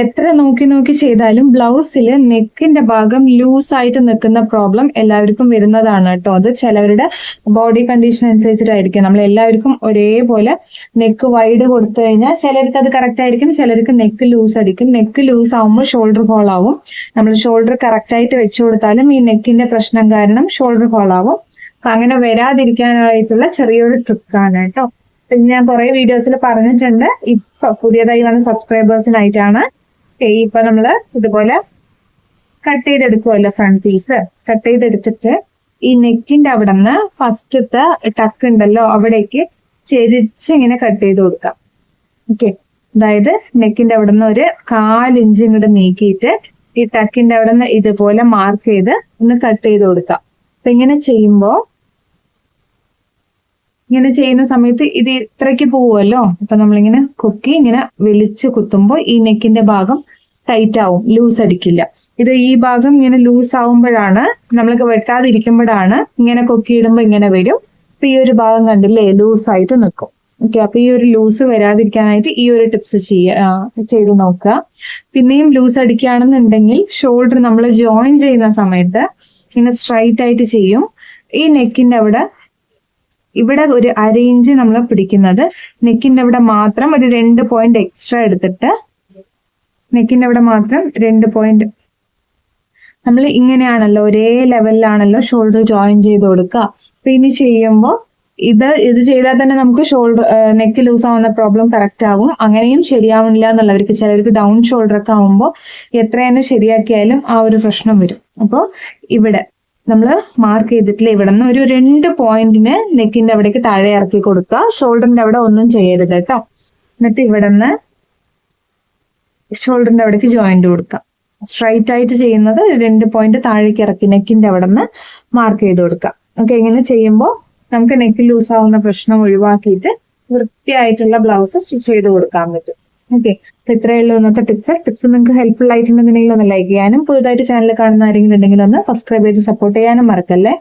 എത്ര നോക്കി നോക്കി ചെയ്താലും ബ്ലൗസിൽ നെക്കിന്റെ ഭാഗം ലൂസ് ആയിട്ട് നിൽക്കുന്ന പ്രോബ്ലം എല്ലാവർക്കും വരുന്നതാണ് കേട്ടോ. അത് ചിലവരുടെ ബോഡി കണ്ടീഷൻ അനുസരിച്ചിട്ടായിരിക്കും. നമ്മൾ എല്ലാവർക്കും ഒരേപോലെ നെക്ക് വൈഡ് കൊടുത്തു കഴിഞ്ഞാൽ ചിലർക്ക് അത് കറക്റ്റ് ആയിരിക്കും ചിലർക്ക് നെക്ക് ലൂസ് ആയിരിക്കും നെക്ക് ലൂസ് ആവുമ്പോൾ ഷോൾഡർ ഫോൾ ആവും. നമ്മൾ ഷോൾഡർ കറക്റ്റ് ആയിട്ട് വെച്ചു കൊടുത്താലും ഈ നെക്കിന്റെ പ്രശ്നം കാരണം ഷോൾഡർ ഫോൾ ആവും. അങ്ങനെ വരാതിരിക്കാനായിട്ടുള്ള ചെറിയൊരു ട്രിക്കാണ് കേട്ടോ. ഞാൻ കുറെ വീഡിയോസിൽ പറഞ്ഞിട്ടുണ്ട്. ഇപ്പൊ പുതിയതായി വന്ന സബ്സ്ക്രൈബേഴ്സിനായിട്ടാണ് ഇപ്പൊ നമ്മൾ ഇതുപോലെ കട്ട് ചെയ്തെടുക്കുമല്ലോ ഫ്രണ്ട് പീസ് കട്ട് ചെയ്തെടുത്തിട്ട് ഈ നെക്കിന്റെ അവിടെ നിന്ന് ഫസ്റ്റത്തെ ടക്ക് ഉണ്ടല്ലോ അവിടേക്ക് ചെരിച്ച് ഇങ്ങനെ കട്ട് ചെയ്ത് കൊടുക്കാം. ഓക്കെ അതായത് നെക്കിന്റെ അവിടെ നിന്ന് ഒരു കാലിഞ്ച് ഇങ്ങോട്ട് നീക്കിയിട്ട് ഈ ടക്കിന്റെ അവിടെ നിന്ന് ഇതുപോലെ മാർക്ക് ചെയ്ത് ഒന്ന് കട്ട് ചെയ്ത് കൊടുക്കാം. അപ്പൊ ഇങ്ങനെ ചെയ്യുമ്പോ ഇങ്ങനെ ചെയ്യുന്ന സമയത്ത് ഇത് ഇത്രയ്ക്ക് പോവുമല്ലോ? അപ്പൊ നമ്മളിങ്ങനെ കൊക്കി ഇങ്ങനെ വലിച്ചു കുത്തുമ്പോൾ ഈ നെക്കിന്റെ ഭാഗം ടൈറ്റ് ആവും ലൂസ് അടിക്കില്ല. ഇത് ഈ ഭാഗം ഇങ്ങനെ ലൂസ് ആവുമ്പോഴാണ് നമ്മൾക്ക് വെട്ടാതിരിക്കുമ്പോഴാണ് ഇങ്ങനെ കൊക്കിയിടുമ്പോൾ ഇങ്ങനെ വരും. അപ്പൊ ഈ ഒരു ഭാഗം കണ്ടില്ലേ ലൂസ് ആയിട്ട് നിൽക്കും ഓക്കെ അപ്പൊ ഈ ഒരു ലൂസ് വരാതിരിക്കാനായിട്ട് ഈ ഒരു ടിപ്സ് ചെയ്യ ചെയ്ത് നോക്കുക. പിന്നെയും ലൂസ് അടിക്കുകയാണെന്നുണ്ടെങ്കിൽ ഷോൾഡർ നമ്മൾ ജോയിൻ ചെയ്യുന്ന സമയത്ത് ഇങ്ങനെ സ്ട്രൈറ്റ് ആയിട്ട് ചെയ്യും. ഈ നെക്കിന്റെ അവിടെ ഇവിടെ ഒരു അര ഇഞ്ച് നമ്മൾ പിടിക്കുന്നത്. നെക്കിന്റെ അവിടെ മാത്രം ഒരു രണ്ട് പോയിന്റ് എക്സ്ട്രാ എടുത്തിട്ട് നെക്കിന്റെ അവിടെ മാത്രം രണ്ട് പോയിന്റ് നമ്മൾ ഇങ്ങനെയാണല്ലോ ഒരേ ലെവലിലാണല്ലോ ഷോൾഡർ ജോയിൻ ചെയ്ത് കൊടുക്കുക അപ്പൊ ഇനി ചെയ്യുമ്പോൾ ഇത് ഇത് ചെയ്താൽ തന്നെ നമുക്ക് ഷോൾഡർ നെക്ക് ലൂസ് ആവുന്ന പ്രോബ്ലം കറക്റ്റ് ആവും. അങ്ങനെയും ശരിയാവുന്നില്ല എന്നുള്ളവർക്ക് ചിലർക്ക് ഡൗൺ ഷോൾഡർ ഒക്കെ ആവുമ്പോൾ എത്ര തന്നെ ശരിയാക്കിയാലും ആ ഒരു പ്രശ്നം വരും. അപ്പോൾ ഇവിടെ നമ്മൾ മാർക്ക് ചെയ്തിട്ടില്ല. ഇവിടെ നിന്ന് ഒരു രണ്ട് പോയിന്റിന് നെക്കിന്റെ അവിടേക്ക് താഴെ ഇറക്കി കൊടുക്കുക. ഷോൾഡറിന്റെ അവിടെ ഒന്നും ചെയ്യരുത് കേട്ടോ. എന്നിട്ട് ഇവിടെ നിന്ന് ഷോൾഡറിന്റെ അവിടേക്ക് ജോയിന്റ് കൊടുക്കുക. സ്ട്രൈറ്റ് ആയിട്ട് ചെയ്യുന്നത് രണ്ട് പോയിന്റ് താഴേക്ക് ഇറക്കി നെക്കിന്റെ അവിടെ നിന്ന് മാർക്ക് ചെയ്ത് കൊടുക്കുക. ഓക്കെ ഇങ്ങനെ ചെയ്യുമ്പോൾ നമുക്ക് നെക്ക് ലൂസ് ആവുന്ന പ്രശ്നം ഒഴിവാക്കിയിട്ട് വൃത്തിയായിട്ടുള്ള ബ്ലൗസ് സ്റ്റിച്ച് ചെയ്ത് കൊടുക്കാൻ പറ്റും. ഓക്കെ അപ്പൊ ഇത്രയേ ഉള്ളൂ ഇന്നത്തെ ടിപ്സ് ടിപ്സ് നിങ്ങൾക്ക് ഹെൽപ്ഫുൾ ആയിട്ടുണ്ടെന്നുണ്ടെങ്കിൽ ഒന്ന് ലൈക്ക് ചെയ്യാനും പുതുതായിട്ട് ചാനൽ കാണുന്ന ആരെങ്കിലും ഉണ്ടെങ്കിൽ ഒന്ന് സബ്സ്ക്രൈബ് ചെയ്ത് സപ്പോർട്ട് ചെയ്യാനും മറക്കല്ലേ?